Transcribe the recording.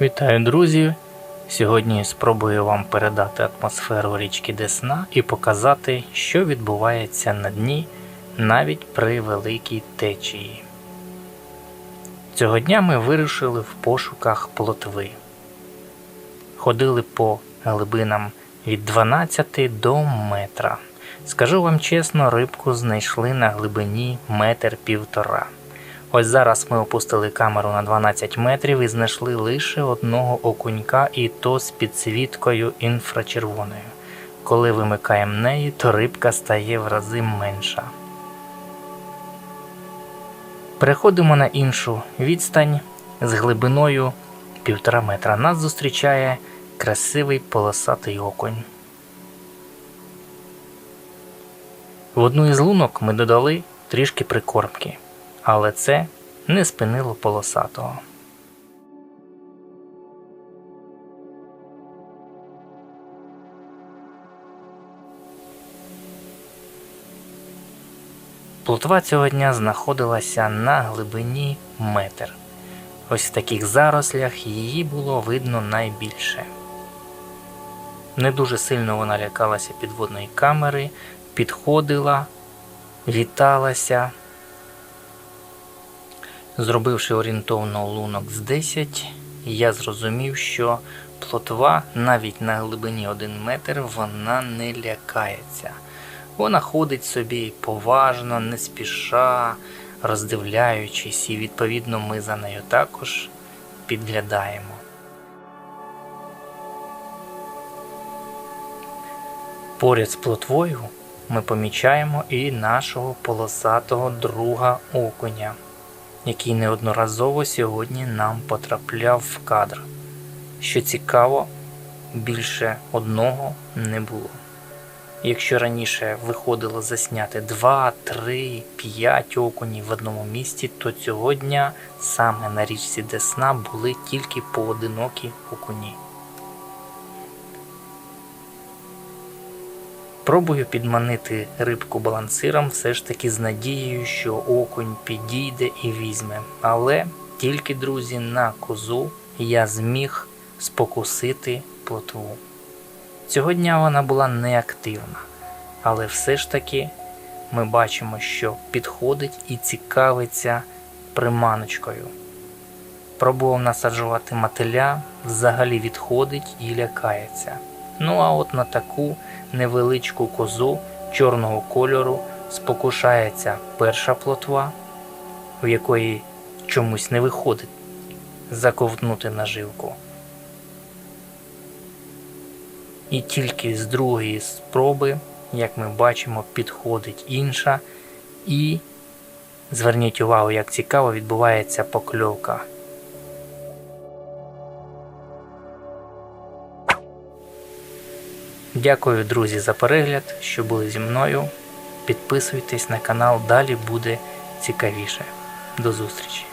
Вітаю, друзі! Сьогодні спробую вам передати атмосферу річки Десна і показати, що відбувається на дні навіть при великій течії. Цього дня ми вирушили в пошуках плотви. Ходили по глибинам від 12 до метра. Скажу вам чесно, рибку знайшли на глибині метр півтора. Ось зараз ми опустили камеру на 12 метрів і знайшли лише одного окунька, і то з підсвіткою інфрачервоною. Коли вимикаємо неї, то рибка стає в рази менша. Переходимо на іншу відстань з глибиною 1,5 метра. Нас зустрічає красивий полосатий окунь. В одну із лунок ми додали трішки прикормки, але це не спинило полосатого. Плотва цього дня знаходилася на глибині метр. Ось в таких зарослях її було видно найбільше. Не дуже сильно вона лякалася підводної камери, підходила, віталася. Зробивши орієнтовно лунок з 10, я зрозумів, що плотва навіть на глибині 1 метр вона не лякається. Вона ходить собі поважно, не спіша, роздивляючись, і відповідно ми за нею також підглядаємо. Поряд з плотвою ми помічаємо і нашого полосатого друга окуня, який неодноразово сьогодні нам потрапляв в кадр. Що цікаво, більше одного не було. Якщо раніше виходило засняти 2, 3, 5 окунів в одному місці, то цього дня саме на річці Десна були тільки поодинокі окуні. Пробую підманити рибку балансиром все ж таки з надією, що окунь підійде і візьме. Але тільки, друзі, на козу я зміг спокусити плотву. Цього дня вона була неактивна, але все ж таки ми бачимо, що підходить і цікавиться приманочкою. Пробував насаджувати мотиля, взагалі відходить і лякається. Ну а от на таку невеличку козу чорного кольору спокушається перша плотва, в якої чомусь не виходить заковтнути наживку. І тільки з другої спроби, як ми бачимо, підходить інша. І зверніть увагу, як цікаво відбувається покльовка. Дякую, друзі, за перегляд, що були зі мною. Підписуйтесь на канал, далі буде цікавіше. До зустрічі!